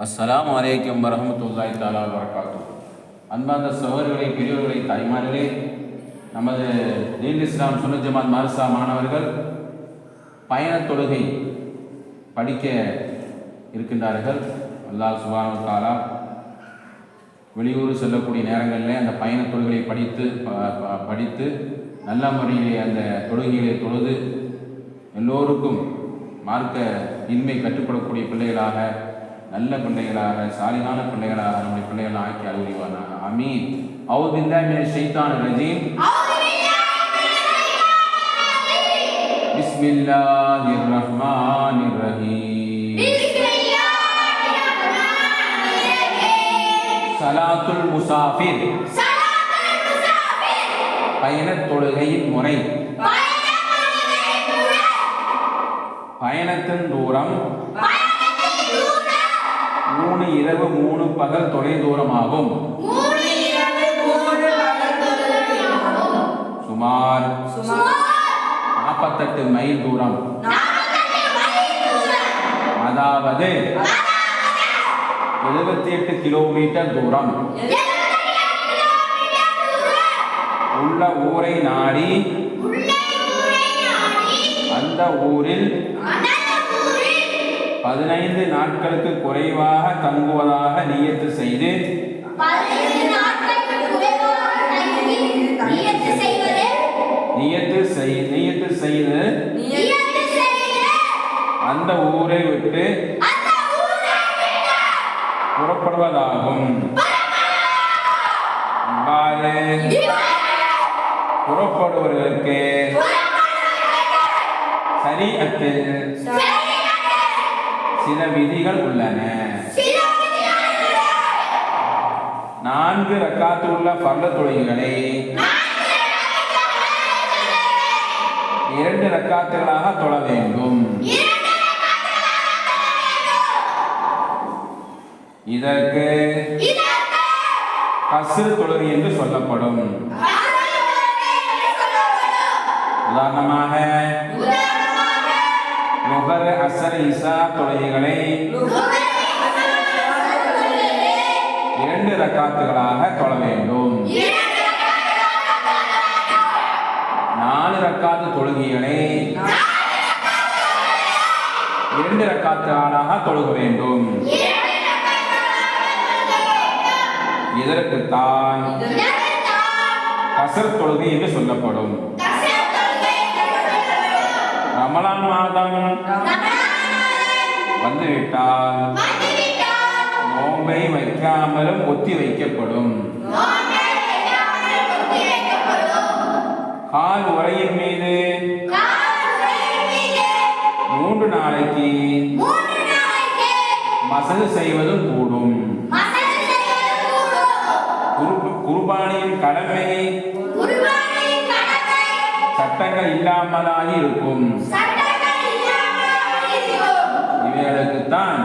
அஸ்லாம் வலைக்கம் வரமத்துல்லாய் தாலா வரகாத்து அன்பார்ந்த சகோதரர்களை பெரியவர்களை தாய்மார்களே நமது தீன் இஸ்லாம் சுனஜமான் மார்சா மாணவர்கள் பயணத் தொழுகை படிக்க இருக்கின்றார்கள். அல்லாஹ் சுபான தாலா வெளியூர் செல்லக்கூடிய நேரங்களில் அந்த பயண தொழுகையை படித்து ப- ப- படித்து நல்ல முறையிலே அந்த தொழுகைகளை தொழுது எல்லோருக்கும் மார்க்க இன்மை கற்றுக்கொள்ளக்கூடிய பிள்ளைகளாக நல்ல பிள்ளைகளாக சாலிகான பிள்ளைகளாக நம்முடைய பிள்ளைகளை ஆக்கி அறிவுரிவானாக அமீன் அவுது பில்லாஹி மினஷ் ஷைத்தானிர் ரஜீம். பிஸ்மில்லாஹிர் ரஹ்மானிர் ரஹீம் சலாத்துல் முசாஃபிர். பயணத் தொழுகையின் முறை. பயணத்தின் தூரம். மூணு இரவு மூணு பகல் தொலை தூரமாகும் சுமார் நாற்பத்தெட்டு மைல் தூரம். அதாவது எழுபத்தி எட்டு கிலோமீட்டர் தூரம். உள்ள ஊரை நாடி அந்த ஊரில் பதினைந்து நாட்களுக்கு குறைவாக தங்குவதாக நியத்து செய்து நியத்து செய் நியத்து செய்து அந்த ஊரை விட்டு புறப்படுவதாகும். இவ்வாறு புறப்படுபவர்களுக்கு சரீஅத்தில் சில விதிகள் உள்ளன. நான்கு ரக்காத்து உள்ள பர்ல தொழுகைகளை. இரண்டு ரக்காத்துகளாக தொழ வேண்டும். இதற்கு கஸ்ரு தொழுகை என்று சொல்லப்படும். உதாரணமாக இசா தொழுகைகளை இரண்டு ரக்காத்துகளாக தொழ வேண்டும். நாலு ரக்காத்து தொழுகைகளை இரண்டு ரக்காத்துகளாக தொழுக வேண்டும். இதற்குத்தான் கசர் தொழுகை என்று சொல்லப்படும். ரமலான் மாதம் வந்துவிட்டால் நோன்பை வைக்காமலும் ஒத்தி வைக்கப்படும். கால் உரையின் மீது மூன்று நாளைக்கு மசகு செய்வதும் கூடும். குரு- குர்பானியின் கடமை சட்டங்கள் இல்லாமலாகி இருக்கும். இவைகளுக்குத்தான்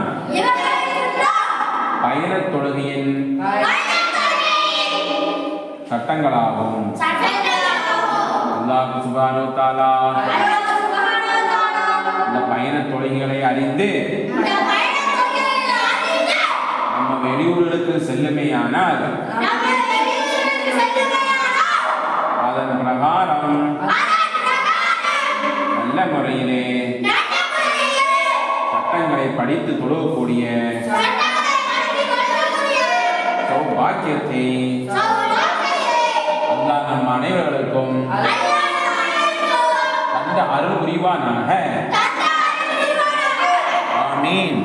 பயணத் தொழுகையின் சட்டங்களாகும் அல்லாஹ் சுபானு தாலா இந்த பயணத் தொழுகைகளை அறிந்து நம்ம வெளியூர்களுக்கு செல்லுமையானால் அதன் பிரகாரம் நல்ல முறையிலே சட்டங்களை படித்து தொழுகக்கூடிய சௌபாக்கியத்தை அல்லாஹ் நம் அனைவர்களுக்கும் தந்த அருள் புரிவானாக. ஆமீன்.